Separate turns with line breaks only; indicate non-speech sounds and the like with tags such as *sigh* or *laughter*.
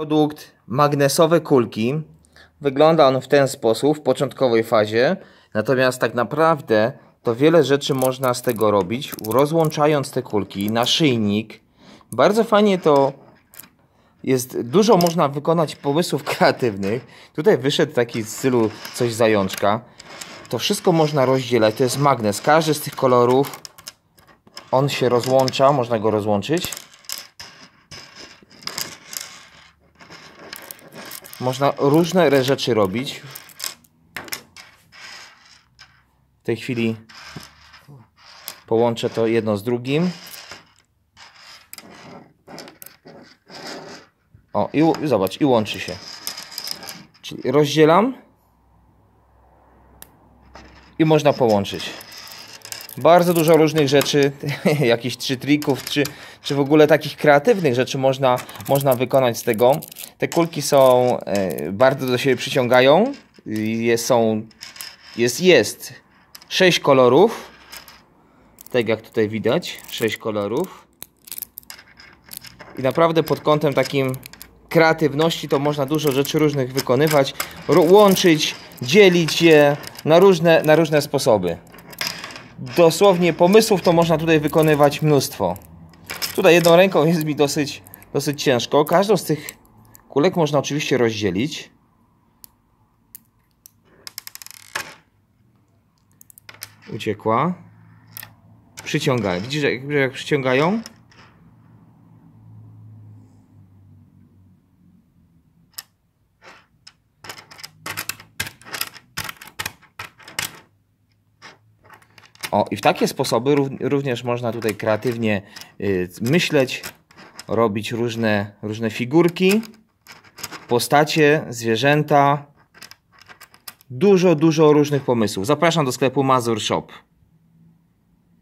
Produkt magnesowe kulki. Wygląda on w ten sposób w początkowej fazie. Natomiast tak naprawdę to wiele rzeczy można z tego robić, rozłączając te kulki, naszyjnik. Bardzo fajnie to jest, dużo można wykonać pomysłów *laughs* kreatywnych. Tutaj wyszedł taki w stylu coś zajączka. To wszystko można rozdzielać, to jest magnes. Każdy z tych kolorów, on się rozłącza, można go rozłączyć. Można różne rzeczy robić. W tej chwili połączę to jedno z drugim. O, i łą- zobacz, i łączy się. Czyli rozdzielam i można połączyć. Bardzo dużo różnych rzeczy, *laughs* jakichś trzy trików, czy, czy w ogóle takich kreatywnych rzeczy można, można wykonać z tego. Te kulki są, e, bardzo do siebie przyciągają. Jest, są, jest, jest sześć kolorów. Tak jak tutaj widać, sześć kolorów. I naprawdę pod kątem takim kreatywności to można dużo rzeczy różnych wykonywać, łączyć, dzielić je na różne, na różne sposoby. Dosłownie pomysłów to można tutaj wykonywać mnóstwo. Tutaj jedną ręką *laughs* jest mi dosyć, dosyć ciężko. Każdą z tych kulek można oczywiście rozdzielić. Uciekła. Przyciągają. Widzisz, jak, jak przyciągają? O, i w takie sposoby rów- również można tutaj kreatywnie y, myśleć, robić różne, różne figurki, postacie, zwierzęta. Dużo, dużo różnych pomysłów. Zapraszam do sklepu Mazur Shop.